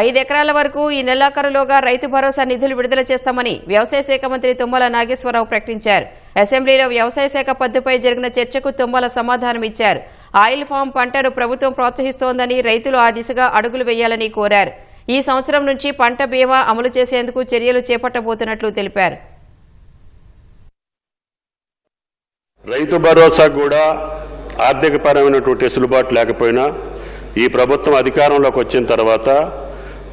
ఐదు ఎకరాల వరకు ఈ నెలాఖరులోగా రైతు భరోసా నిధులు విడుదల చేస్తామని వ్యవసాయ శాఖ మంత్రి తుమ్మల నాగేశ్వరరావు ప్రకటించారు. అసెంబ్లీలో వ్యవసాయ శాఖ పద్దుపై జరిగిన చర్చకు తుమ్మల సమాధానం ఇచ్చారు. ఆయిల్ ఫామ్ పంటను ప్రభుత్వం ప్రోత్సహిస్తోందని రైతులు ఆ దిశగా అడుగులు వేయాలని కోరారు. ఈ సంవత్సరం నుంచి పంట బీమా అమలు చేసేందుకు చర్యలు చేపట్టబోతున్నట్లు తెలిపారు. రైతు భరోసా కూడా ఆర్థికపరమైనటువంటి వెసులుబాటు లేకపోయినా ఈ ప్రభుత్వం అధికారంలోకి వచ్చిన తర్వాత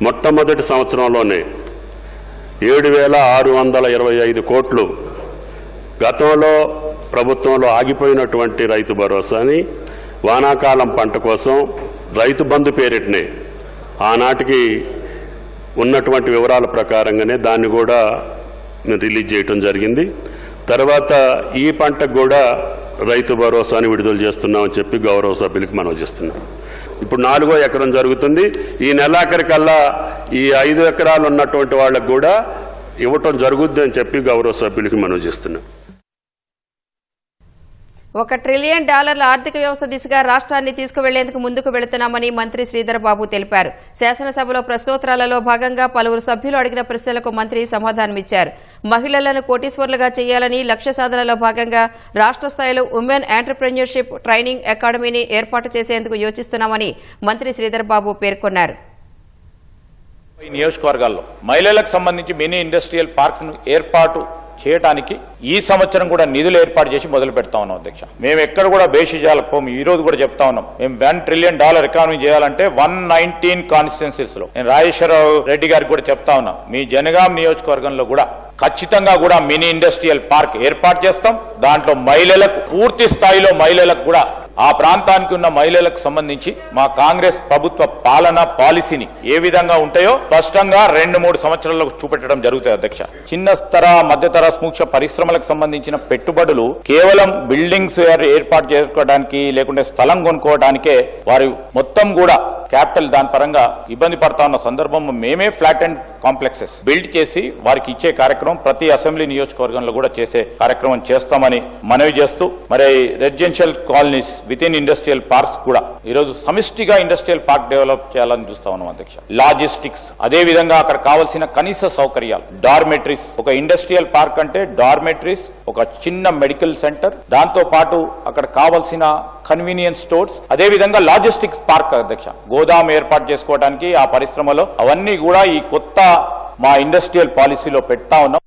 మొట్టమొదటి సంవత్సరంలోనే ఏడు వేల ఆరు వందల ఇరవై ఐదు కోట్లు గతంలో ప్రభుత్వంలో ఆగిపోయినటువంటి రైతు భరోసాని వానాకాలం పంట కోసం రైతు బంధు పేరిటనే ఆనాటికి ఉన్నటువంటి వివరాల ప్రకారంగానే దాన్ని కూడా రిలీజ్ చేయటం జరిగింది. తర్వాత ఈ పంటకు కూడా రైతు భరోసాని విడుదల చేస్తున్నామని చెప్పి గౌరవ సభ్యులకు మనం చేస్తున్నాం. ఇప్పుడు నాలుగో ఎకరం జరుగుతుంది. ఈ నెలాఖరికల్లా ఈ ఐదు ఎకరాలు ఉన్నటువంటి వాళ్ళకు కూడా ఇవ్వటం జరుగుద్ది అని చెప్పి గౌరవ సభ్యులకి మనం చేస్తున్నాం. ఒక ట్రిలియన్ డాలర్ల ఆర్థిక వ్యవస్థ దిశగా రాష్ట్రాన్ని తీసుకువెళ్ళేందుకు ముందుకు వెళుతున్నామని మంత్రి శ్రీధర్ బాబు తెలిపారు. శాసనసభలో ప్రశ్నోత్తరాలలో భాగంగా పలువురు సభ్యులు అడిగిన ప్రశ్నలకు మంత్రి సమాధానమిచ్చారు. మహిళలను కోటీశ్వర్లుగా చేయాలని లక్ష్య సాధనలో భాగంగా రాష్ట్ర స్థాయిలో ఉమెన్ ఎంటర్ప్రెన్యూర్షిప్ ట్రైనింగ్ అకాడమీని ఏర్పాటు చేసేందుకు యోచిస్తున్నామని మంత్రి శ్రీధర్ బాబు పేర్కొన్నారు నియోజకవర్గాల్లో మహిళలకు సంబంధించి మినీ ఇండస్ట్రియల్ పార్క్ ఏర్పాటు చేయడానికి ఈ సంవత్సరం కూడా నిధులు ఏర్పాటు చేసి మొదలు పెడతా ఉన్నాం అధ్యక్ష. మేము ఎక్కడ కూడా బేషిజాలకు పోము. ఈ రోజు కూడా చెప్తా ఉన్నాం. మేము వన్ ట్రిలియన్ డాలర్ ఎకానమీ చేయాలంటే వన్ నైన్టీన్ కాన్స్టిట్యున్సీస్లో. నేను రాజేశ్వరరావు రెడ్డి గారికి కూడా చెప్తా ఉన్నా. మీ జనగాం నియోజకవర్గంలో కూడా ఖచ్చితంగా కూడా మినీ ఇండస్ట్రియల్ పార్క్ ఏర్పాటు చేస్తాం. దాంట్లో మహిళలకు పూర్తి స్థాయిలో మహిళలకు కూడా ఆ ప్రాంతానికి ఉన్న మహిళలకు సంబంధించి మా కాంగ్రెస్ ప్రభుత్వ పాలన పాలసీని ఏ విధంగా ఉంటాయో స్పష్టంగా రెండు మూడు సంవత్సరాలకు చూపెట్టడం జరుగుతుంది అధ్యక్ష. చిన్న స్థర మధ్యతర సూక్ష్మ పరిశ్రమలకు సంబంధించిన పెట్టుబడులు కేవలం బిల్డింగ్స్ ఏర్పాటు చేసుకోవడానికి లేకుంటే స్థలం కొనుక్కోవడానికే వారి మొత్తం కూడా క్యాపిటల్ దాని పరంగా ఇబ్బంది పడతా ఉన్న సందర్భం మేమే ఫ్లాట్ అండ్ కాంప్లెక్సెస్ బిల్డ్ చేసి వారికి ఇచ్చే కార్యక్రమం ప్రతి అసెంబ్లీ నియోజకవర్గంలో కూడా చేసే కార్యక్రమం చేస్తామని మనవి చేస్తూ మరి residential colonies with in industrial parks కూడా ఈరోజు సమిష్టిగా ఇండస్ట్రియల్ పార్క్ డెవలప్ చేయాలని చూస్తా ఉన్నాం అధ్యక్ష. లాజిస్టిక్స్ అదే విధంగా అక్కడ కావాల్సిన కనీస సౌకర్యాలు. డార్మెటరీస్ ఒక ఇండస్ట్రియల్ పార్క్ అంటే డార్మెటరీస్ ఒక చిన్న మెడికల్ సెంటర్ దాంతో పాటు అక్కడ కావాల్సిన కన్వీనియన్స్ స్టోర్స్ అదే విధంగా లాజిస్టిక్స్ పార్క్ అధ్యక్ష. గోదాం ఏర్పాటు చేసుకోవడానికి ఆ పరిశ్రమలో అవన్నీ కూడా ఈ కొత్త మా ఇండస్ట్రియల్ పాలసీలో పెడతా ఉన్నాం.